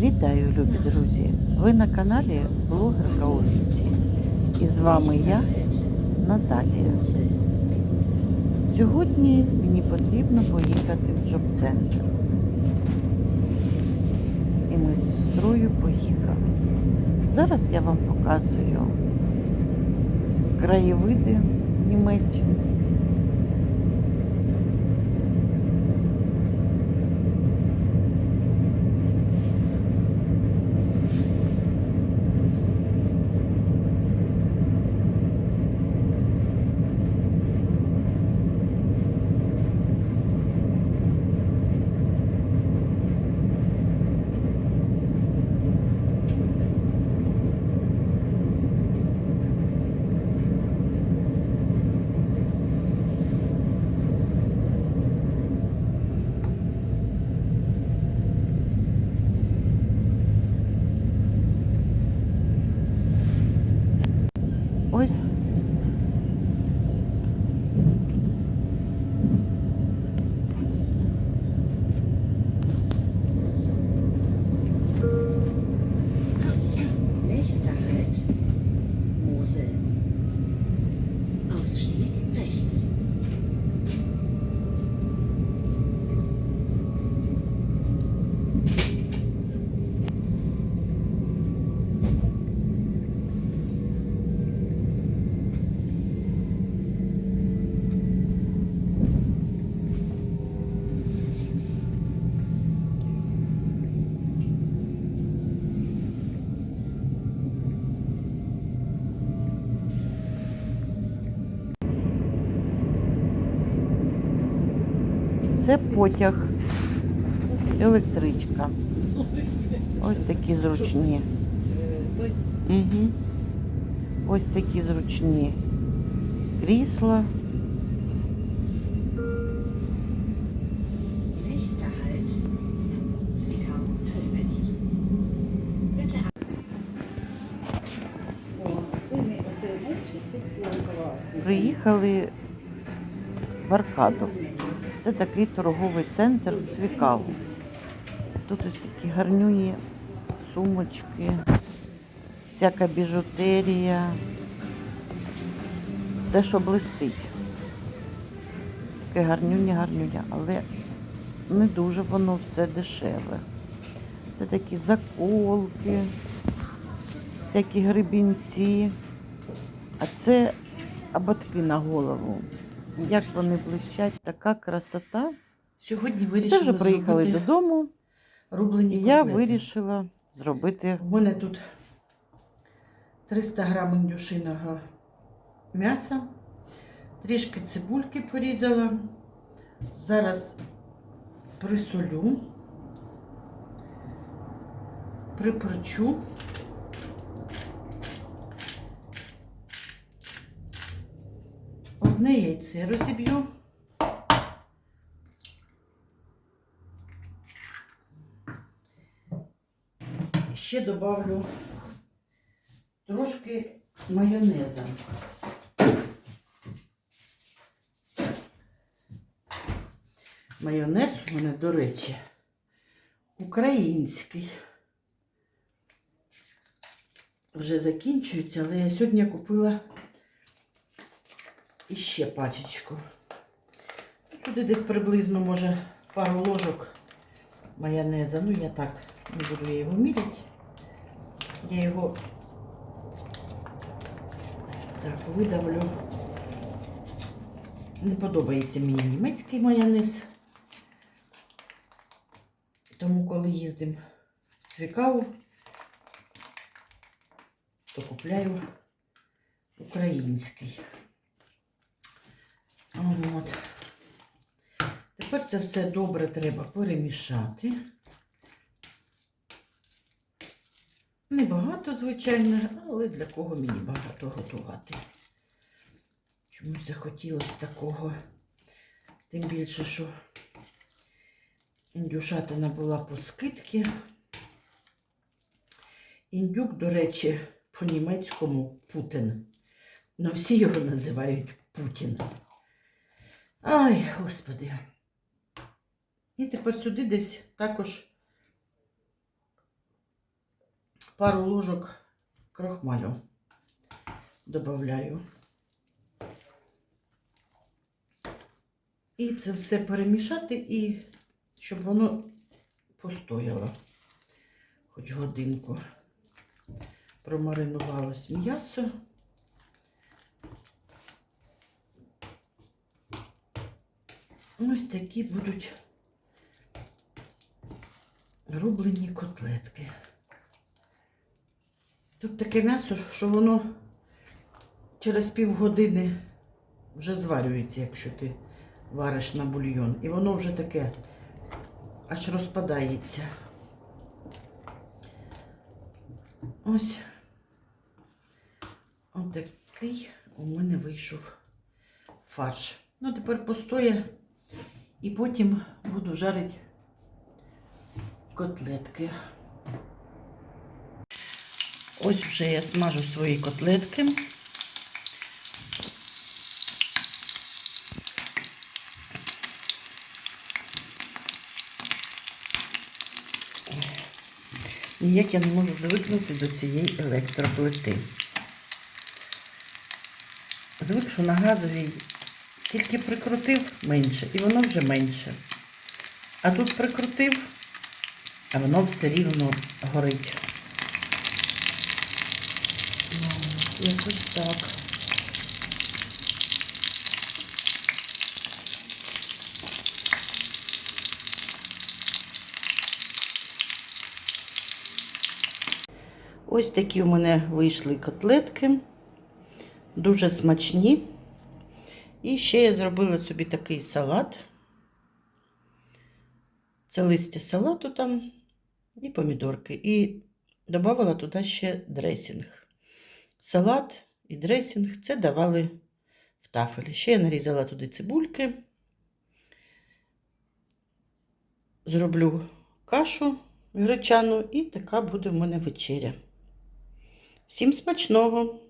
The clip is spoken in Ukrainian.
Вітаю, любі друзі! Ви на каналі Блогерка у віці. І з вами я, Наталія. Сьогодні мені потрібно поїхати в джоб-центр. І ми з сестрою поїхали. Зараз я вам показую краєвиди Німеччини. Ось Nächster Halt. Це потяг, електричка. Ось такі зручні. Угу. Ось такі зручні крісла. Приїхали в Аркаду. Це такий торговий центр в Цвікаву. Тут ось такі гарнюні сумочки, всяка біжутерія, все, що блистить. Таке гарнюня, гарнюня, але не дуже воно все дешеве. Це такі заколки, всякі гребінці. А це абатки на голову. Як вони блищать, така красота. Сьогодні вирішила Це вже приїхали зробити додому, рублені і я котлети. вирішила зробити У мене тут 300 грам індюшиного м'яса, трішки цибульки порізала. Зараз присолю, приперчу. Одне яйце розіб'ю. Ще добавлю трошки майонеза. Майонез у мене, до речі, український. Вже закінчується, але я сьогодні купила іще пачечку. Сюди десь приблизно, може, пару ложок майонеза. Ну, я так не буду я його міряти. Я його так видавлю. Не подобається мені німецький майонез. Тому коли їздимо в Цвікаву, то купляю український. От. Тепер це все добре треба перемішати. Небагато, звичайно, але для кого мені багато готувати. Чомусь захотілося такого. Тим більше, що індюшатина була по скидці. Індюк, до речі, по-німецькому Путин. Но всі його називають Путін. Ай, господи. І тепер сюди десь також пару ложок крохмалю додаю. І це все перемішати, і щоб воно постояло хоч годинку. Промаринувалось м'ясо. Ось такі будуть рублені котлетки. Тут таке м'ясо, що воно через півгодини вже зварюється, якщо ти вариш на бульйон. І воно вже таке аж розпадається. Ось отакий у мене вийшов фарш. Ну, тепер постоє і потім буду жарити котлетки. Ось вже я смажу свої котлетки. Ніяк я не можу звикнути до цієї електроплити. Звик, що на газовій тільки прикрутив менше, і воно вже менше. А тут прикрутив, а воно все рівно горить. Якось так. Ось такі у мене вийшли котлетки. Дуже смачні. І ще я зробила собі такий салат. Це листя салату там і помідорки. І додавала туди ще дресінг. Салат і дресінг це давали в тафелі. Ще я нарізала туди цибульки. Зроблю кашу гречану, і така буде в мене вечеря. Всім смачного!